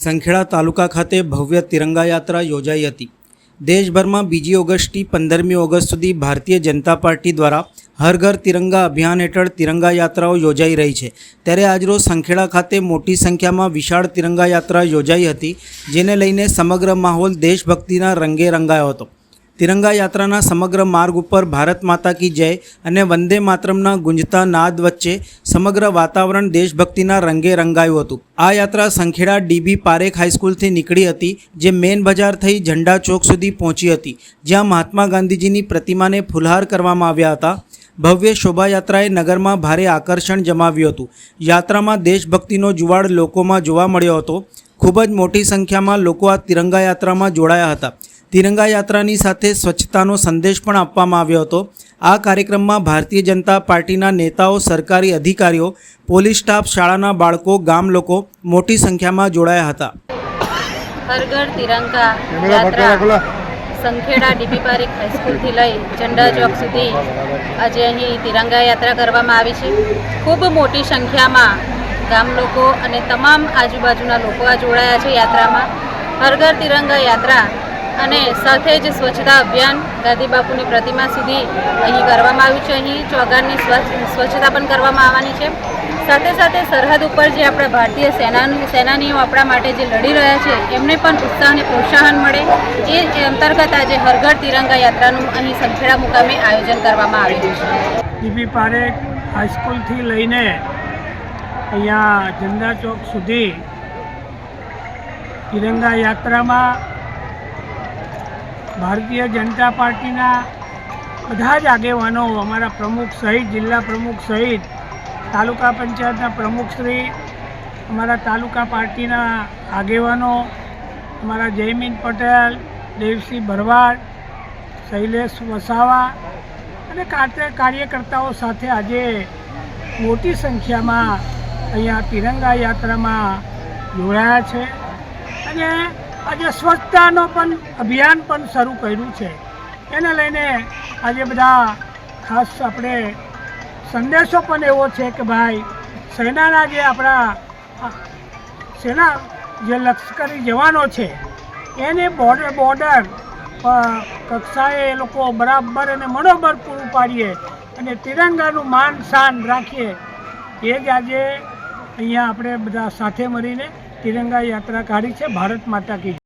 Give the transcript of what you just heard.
સંખેડા તાલુકા ખાતે ભવ્ય તિરંગા યાત્રા યોજાઈ હતી. દેશભરમાં બીજી ઓગસ્ટથી પંદરમી ઓગસ્ટ સુધી ભારતીય જનતા પાર્ટી દ્વારા હર ઘર તિરંગા અભિયાન હેઠળ તિરંગા યાત્રાઓ યોજાઈ રહી છે. ત્યારે આજરોજ સંખેડા ખાતે મોટી સંખ્યામાં વિશાળ તિરંગા યાત્રા યોજાઈ હતી, જેને લઈને સમગ્ર માહોલ દેશભક્તિના રંગે રંગાયો હતો. તિરંગા યાત્રાના સમગ્ર માર્ગ ઉપર ભારત માતા કી જય અને વંદે માતરમના ગુંજતા નાદ વચ્ચે સમગ્ર વાતાવરણ દેશભક્તિના રંગે રંગાયું હતું. આ યાત્રા સંખેડા ડીબી પારેખ હાઈસ્કૂલથી નીકળી હતી, જે મેન બજાર થઈ ઝંડા ચોક સુધી પહોંચી હતી, જ્યાં મહાત્મા ગાંધીજીની પ્રતિમાને ફુલહાર કરવામાં આવ્યા હતા. ભવ્ય શોભાયાત્રાએ નગરમાં ભારે આકર્ષણ જમાવ્યું હતું. યાત્રામાં દેશભક્તિનો જુવાળ લોકોમાં જોવા મળ્યો હતો. ખૂબ જ મોટી સંખ્યામાં લોકો આ તિરંગા યાત્રામાં જોડાયા હતા. તિરંગા યાત્રાની સાથે સ્વચ્છતાનો સંદેશ પણ આપવામાં આવ્યો હતો. આ કાર્યક્રમમાં ભારતીય જનતા પાર્ટીના નેતાઓ સરકારી અધિકારીઓ પોલીસ સ્ટાફ શાળાના બાળકો ગામ લોકો મોટી સંખ્યામાં જોડાયા હતા. હરઘર તિરંગા યાત્રા સંખેડા ડીપી પારેખ હાઈસ્કૂલથી લઈ ઝંડા ચોક સુધી આજે અહીં તિરંગા યાત્રા કરવામાં આવી છે. ખૂબ મોટી સંખ્યામાં ગામ લોકો અને તમામ આજુબાજુના લોકો આ જોડાયા છે યાત્રામાં. હરઘર તિરંગા યાત્રા અને સાથે જ સ્વચ્છતા અભિયાન ગાંધી બાપુની પ્રતિમા સુધી અહીં કરવામાં આવ્યું છે. અહીં ચોગારની સ્વચ્છ, સ્વચ્છતા પણ કરવામાં આવવાની છે. સાથે સાથે સરહદ ઉપર જે આપણા ભારતીય સેનાનું, સેનાનીઓ આપણા માટે જે લડી રહ્યા છે, એમને પણ ઉત્સાહ અને પ્રોત્સાહન મળે. એ અંતર્ગત આજે હરઘર તિરંગા યાત્રાનું અહીં સંખેડા મુકામે આયોજન કરવામાં આવ્યું છે. ડીબી પારેખ હાઈસ્કૂલથી લઈને અહીંયા ઝંડા ચોક સુધી તિરંગા યાત્રામાં ભારતીય જનતા પાર્ટીના બધા જ આગેવાનો, અમારા પ્રમુખ સહિત, જિલ્લા પ્રમુખ સહિત, તાલુકા પંચાયતના પ્રમુખશ્રી અમારા તાલુકા પાર્ટીના આગેવાનો, અમારા જયમીન પટેલ, દેવસિંહ ભરવાડ, શૈલેષ વસાવા અને કાર્ય કાર્યકર્તાઓ સાથે આજે મોટી સંખ્યામાં અહીંયા તિરંગા યાત્રામાં જોડાયા છે. અને આજે સ્વચ્છતાનો પણ અભિયાન પણ શરૂ કર્યું છે. એને લઈને આજે બધા ખાસ આપણે સંદેશો પણ એવો છે કે ભાઈ, સેનાના જે આપણા, સેના જે લશ્કરી જવાનો છે, એને બોર્ડર બોર્ડર કક્ષાએ એ લોકો બરાબર અને મનોબળ પૂરું પાડીએ અને તિરંગાનું માન શાન રાખીએ. એ જ આજે અહીંયા આપણે બધા સાથે મળીને તિરંગા યાત્રા કાઢી છે ભારત માતા કી.